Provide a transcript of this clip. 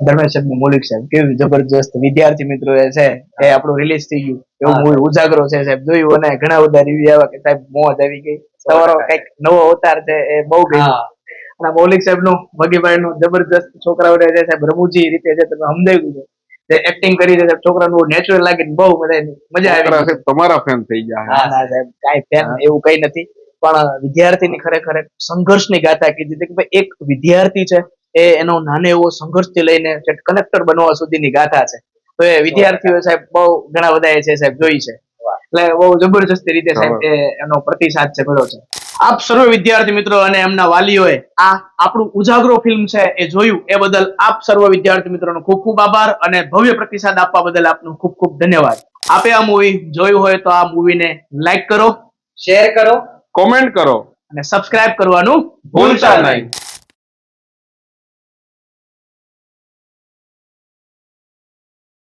ધર્મેશ સાહેબ મૌલિક સાહેબ. કેવી જબરજસ્ત વિદ્યાર્થી મિત્રો એ છે. એ આપણું રિલીઝ થઈ ગયું. એવું મૂવી ઉજાગરો છે સાહેબ. જોયું અને ઘણા બધા રિવ્યુ આવ્યા કે સાહેબ મોજ આવી ગઈ. તમારો કંઈક નવો અવતાર છે એ બહુ ગમ્યો અને મૌલિક સાહેબનું ભગીભાઈ નું જબરજસ્ત છોકરાઓને છે સાહેબ રમૂજી રીતે છે તમે સમજાવ્યું છે. જે એક્ટિંગ કરી છે છોકરાનું નેચરલ લાગે ને બહુ બધા મજા આવી તમારા ફેન થઈ ગયા. ના ના સાહેબ કાંઈ ફેન એવું કઈ નથી. પણ વિદ્યાર્થીની ખરેખર સંઘર્ષની ગાથા કીધી હતી કે ભાઈ એક વિદ્યાર્થી છે એ એનો નાનો એવો સંઘર્ષથી લઈને કલેક્ટર બનવા સુધીની ગાથા છે. તો એ વિદ્યાર્થીઓ સાહેબ બહુ ઘણા બધા એ છે સાહેબ જોઈ છે. એટલે બહુ જબરજસ્તી રીતે સાહેબ એનો પ્રતિસાદ છે મળ્યો છે. આપ સર્વ વિદ્યાર્થી મિત્રો અને એમના વાલીઓએ આ આપણું ઉજાગરો ફિલ્મ છે એ જોયું એ બદલ આપ સર્વ વિદ્યાર્થી મિત્રોનો ખૂબ ખૂબ આભાર અને ભવ્ય પ્રતિસાદ આપવા બદલ આપનું ખૂબ ખૂબ ધન્યવાદ. આપે આ મૂવી જોયું હોય તો આ મૂવીને લાઈક કરો શેર કરો કોમેન્ટ કરો. અને સબસ્ક્રાઇબ કરવાનું ભૂલતા નહીં.